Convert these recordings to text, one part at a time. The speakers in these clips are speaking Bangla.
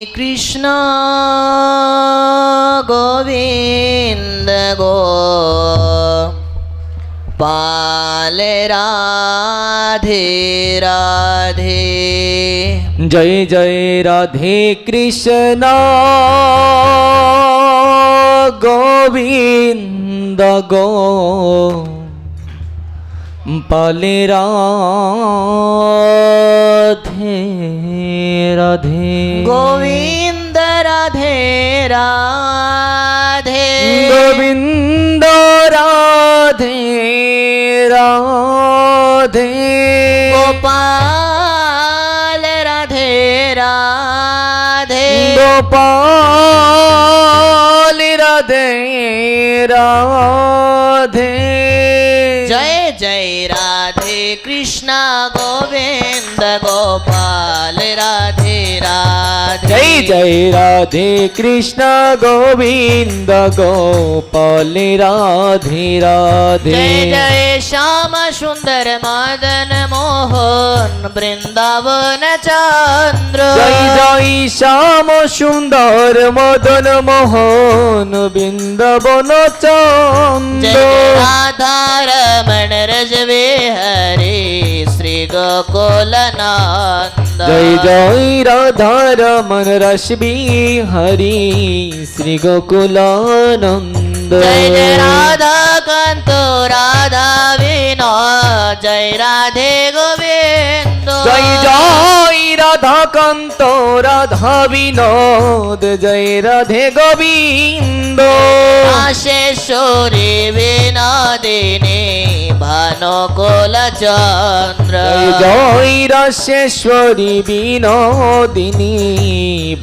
কৃষ্ণ গোবিন্দ গো, পালে রাধে রাধে। জয় জয়, রাধে কৃষ্ণ গোবিন্দ গো। পালে রাধে রাধে। গোপাল রাধে রাধে গোপাল রাধে রাধে কৃষ্ণ গোবিন্দ গোপাল রাধে রাধে। জয় জয় রাধে কৃষ্ণ গোবিন্দ গোপাল রাধে রাধে। জয় জয় শ্যাম সুন্দর মদন মোহন বৃন্দাবন চন্দ্র। জয় জয় শ্যাম সুন্দর মদন মোহন বৃন্দাবন চন্দ্র। রাধা রমণ নন্দ জয় জয় রাধা রমন রসবি হরি শ্রী গোকুলানন্দ। জয় জয় রাধা কান্ত রাধা বিনোদ জয় রাধে গোবিন্দ। জয় জয় রাধা কান্ত রাধা বিনোদ জয় রাধে গোবিন্দ। আশেশ্বরী বিনোদিনী। ভানুকুল চন্দ্র জয় রাশেশ্বরী বিনোদিনী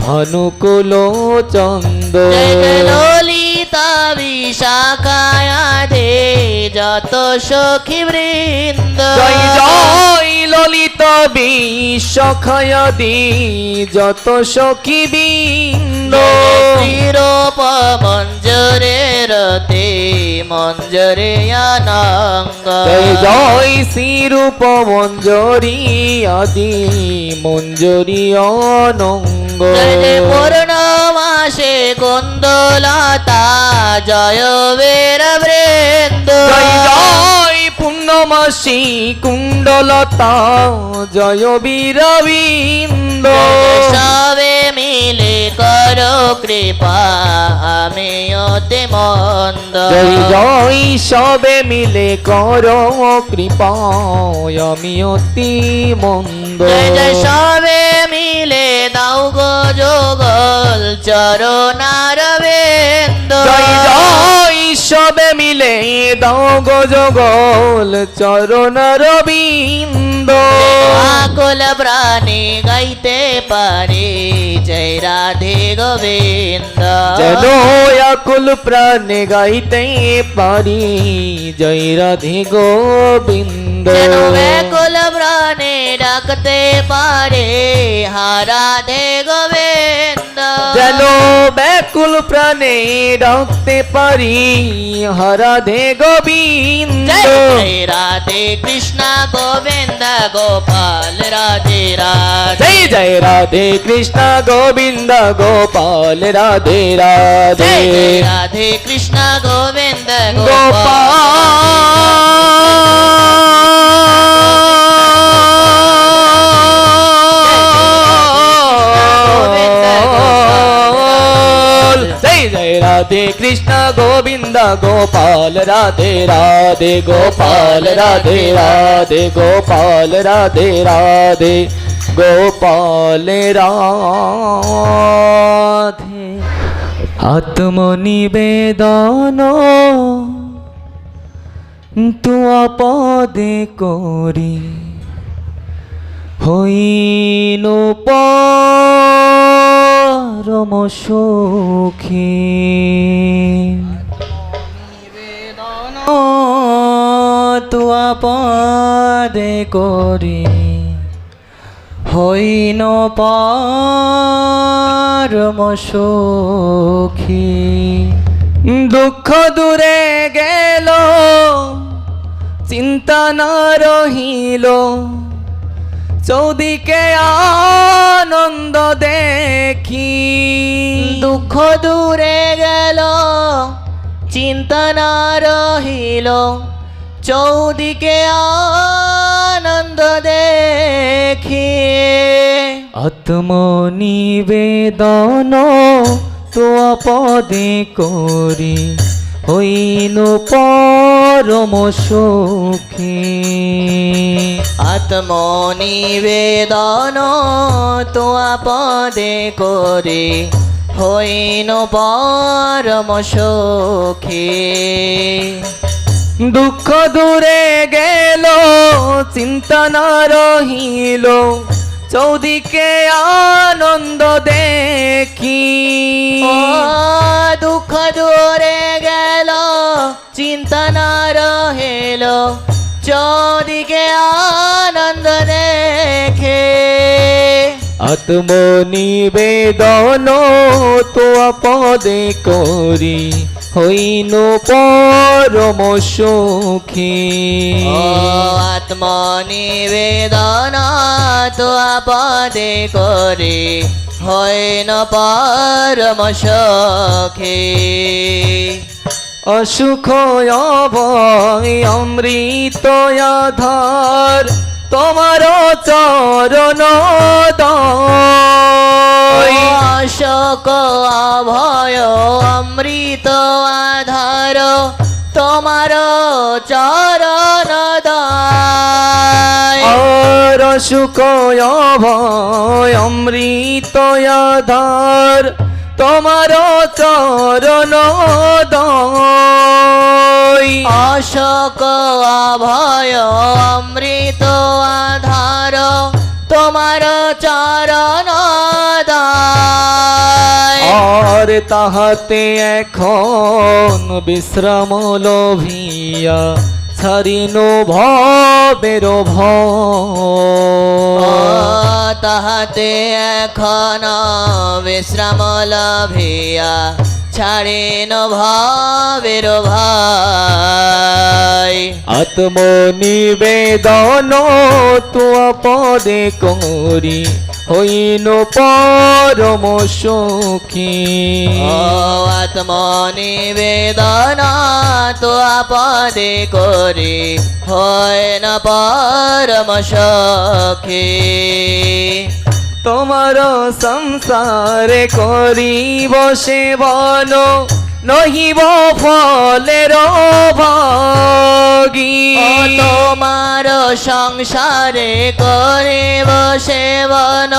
ভানুকুল চন্দ্র ললিতা বিশাখায়া দে যত সখী বৃন্দ। জয় জয় ললিত বিশ্বখয়াদি যত সখী বিন্দ। শ্রীরূপ মঞ্জরে আনঙ্গ জয় শ্রীরূপ মঞ্জরি আদি মঞ্জরি অনঙ্গ জয় জয় পূর্ণমাসে কুন্দলতা জয় বীর বৃন্দ। জয় পূর্ণমাসী কুণ্ডলতা জয় বীরবিন্দ সবে মিলে করো কৃপা আমি অতি মন্দ জয় সবে মিলে কর কৃপা আমি অতি মন্দ। জয় সবে মিলে দাও গো যোগল চরণার বেন্দ। জয় জয় সবে মিলে দাও গো জগল চরণ রবিন্দ আকুল প্রাণী গাইতে পারে জয় রাধে গোবিন্দ যেন আকুল প্রাণে গাইতে পারি জয় রাধে গোবিন্দ যেন ব্যাকুল প্রাণে ডাকতে পারে হারাধে গোবিন্দ যেন ব্যাকুল প্রাণে ডাকতে পারি হরাধে গোবিন্দ জয় জয় রাধে কৃষ্ণ গোবিন্দ গোপাল রাধে রাধে জয় জয় রাধে কৃষ্ণ গোবিন্দ গোপাল রাধে রাধে জয় জয় রাধে কৃষ্ণ গোবিন্দ গোপাল রাধে কৃষ্ণ গোবিন্দ গোপাল, রাধে রাধে গোপাল, রাধে রাধে গোপাল, রাধে রাধে গোপাল, রাধে। আত্মনিবেদন তুয়া পদে করি হইন পরম সুখী। তুয়া পদে করি হইন পরম সুখী। দুঃখ দূরে গেল চিন্তা না রহিল চৌদিকে আনন্দ দেখি। দুঃখ দূরে গেল চিন্তা না রহিল। চৌদিকে আনন্দ দেখি। আত্মনিবেদন তোয়া পদে করি। হইন পরম সুখী। আত্মনিবেদন তোয়া পদে করে। হইন পরম সখী। দুঃখ দূরে গেল, চিন্তা না রহিল। চৌদিকে আনন্দ দেখি। দুঃখ দূরে গেল চিন্তা না রহিল। চৌদিকে আনন্দ দেখে। আত্মনিবেদন তোয়া পদে করি। হইন পরম সুখী। আত্মনিবেদন তো আপদে করে হইন পরম সখী। অসুখ অমৃত আধার তোমার চরণ দয়। অশোক অভয় অমৃত তোমার চরণ দায়। আর সুখ অভয় অমৃত আধার তোমার চরণ দয়। অশোক অভয় অমৃত আধার তোমার চরণ আর তাহাতে এখন বিশ্রাম লভিয়া ছাড়িন ভবের তাহাতে এখন বিশ্রাম লাভিয়া ছাড়েন ভাবের ভাই আত্মনিবেদন তোয়া পদে করি হইন পরম সুখী। আত্মনিবেদন তো আপদে করে হয় না পরম সখী। তোমার সংসারে করিব সেবন নহিব ফলের ভাগী তোমার সংসারে করে সেবন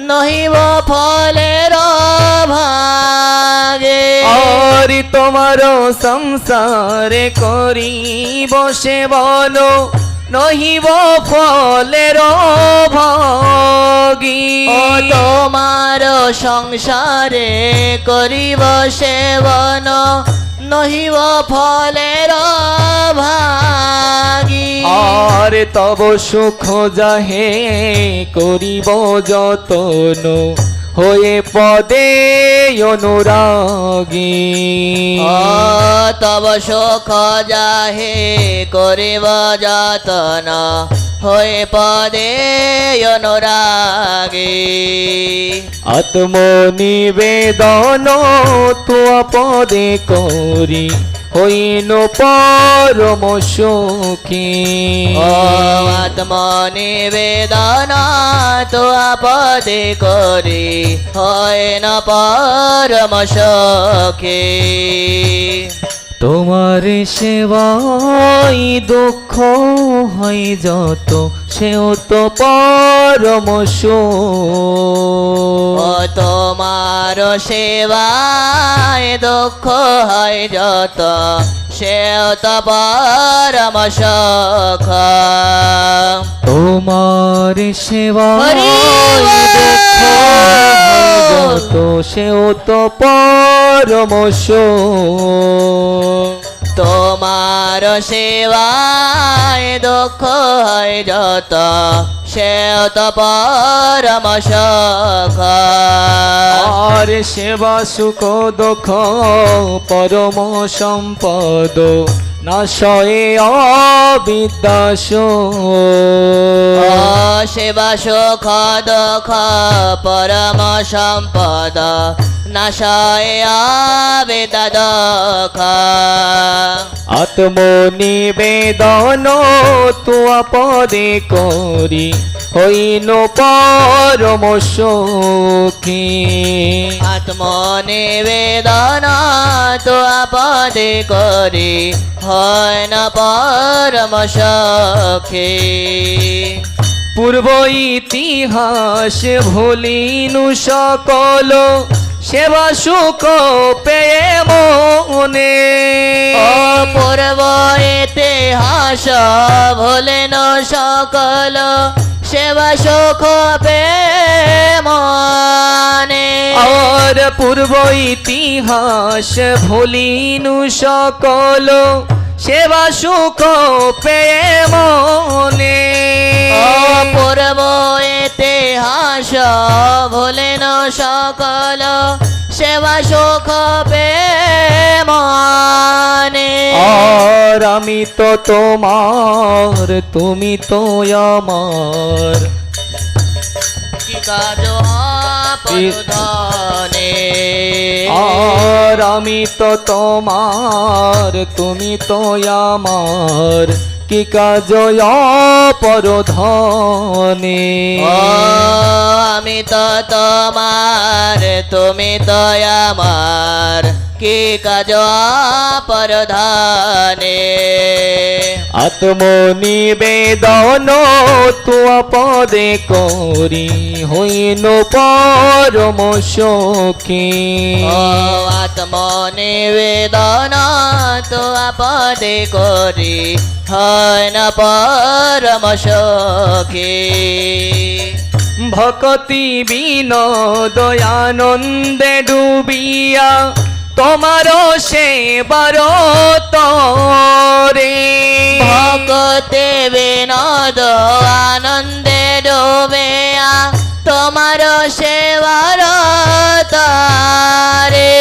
নহিব ফলের ভাগে আর তোমার সংসারে করিব সেবন নহিব ফলের ভাগী তোমার সংসারে করিব সেবন নহিব ফলের ভাগী আর তব সুখ যাহে করিব যতন হয়ে পদে অনুরাগী। তব সুখ যাহে করিব যতন হয়ে পদে অনুরাগী। আত্মনিবেদন তোয়া পদে করি হইন পরম সুখী। ও আত্মনিবেদন তো আপদে করি হয় না পরম সখী। তোমার সেবাই দুঃখ হয় যত, সেও তো পরম সুখ। ও তোমার সেবায় দুঃখ হয় যত সেও তো পরম সখ তোমার সেবা তো সেও তো পরম সুখ। তোমার সেবায় দুঃখ হয় যত সেও তো পরম আর সেবা সুখ দুঃখ পরম সম্পদ। না সয়ে অবিদ্যাস সেবা সুখ দুঃখ পরম সম্পদ। নাশয় আবেদা দুঃখ আত্মনিবেদন তুয়া পদে করি। হইন পরম সুখী। সখী আত্মনিবেদন তো আপদে করি হয় না পরম সখী। পূর্ব ইতিহাস ভুলিনু সকল সেবা সুখ পেয়ে মনে। অপূর্ব ইতিহাস ভোলেন সকল সেবা সুখ পে মনে আর পূর্ব ইতিহাস ভুলিনু সকল। সেবা সুখ পেয়ে মনে অপূর্ব ইতিহাস ভোলেন সকল। সেবা সুখ পে আমি তো তোমার তুমি তো আমার। কি কাজ পরধনে আর আমি তো তোমার তুমি তো আমার। কি কাজ পরধনে আমি তো তোমার তুমি তো আমার। কি কাজ পরধানে আত্মনিবেদন তুয়া পদে করি হইন পরম সখী আত্মনিবেদন তো পদে করি হয় না পরম সখী ভকতি বিনোদ আনন্দে ডুবিয়া তোমার সেবার তরে ভগতে বিনোদ আনন্দে ডোবেয়া তোমার সেবার তারে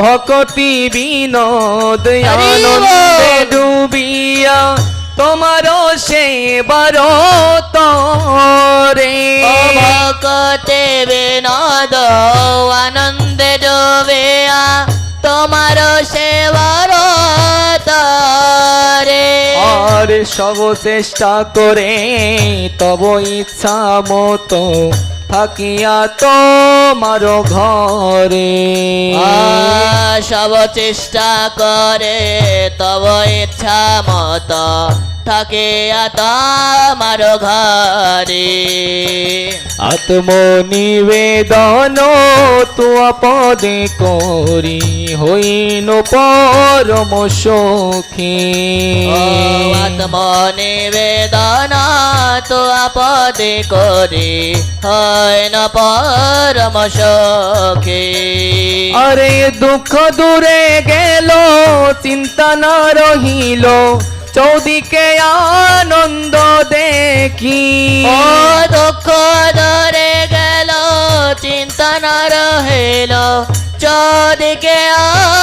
ভকতি বিনোদ। আনন্দে ডুবিয়া তোমার সেবার তরে ও ভগতে বিনোদ আর সব চেষ্টা করে, তব ইচ্ছা মতো থাকিয়া তোমার ঘরে। সব চেষ্টা করে, তব ইচ্ছা মত থাকে তোমার ঘরে। আত্মনিবেদন তুয়া পদে করি হইন পরম সখী। আত্মনিবেদন তো আপদে করি হয় না পরম সখী। আরে দুঃখ দূরে গেল চিন্তা না রহিল চৌদিকে আনন্দ দেখি। ও দুঃখ ধরে গেল চিন্তা না রহিল চদিকে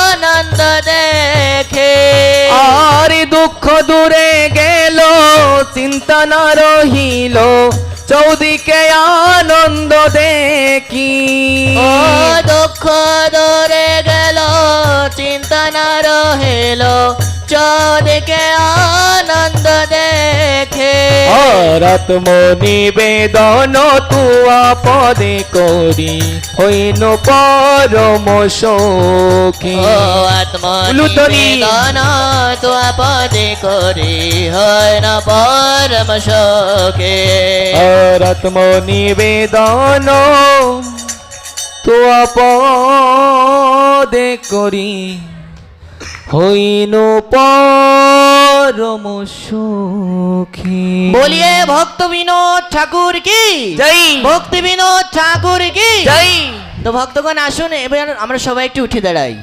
আনন্দ দেখে। আর দুঃখ দূরে গেল চিন্তা না রহিল চৌদিকে আনন্দ দেখি। ও দুঃখ ধরে গেল চিন্তা না রহিল চদিকে আনন্দ দেখে। আত্মনিবেদন তুয়া পদে করি হইন পরম সখী। ও আত্মা লুতনি। নিবেদন তো আপদে করি হয় না পরম শোকে আর আত্মনিবেদন তুয়া পদে করি। হইন পরম সখী। বলিয়ে ভক্ত বিনোদ ঠাকুর কি? জয়। ভক্তি বিনোদ ঠাকুর কি? জয়। তো ভক্তগণ আসুন এবার আমরা সবাই একটু উঠে দাঁড়াই।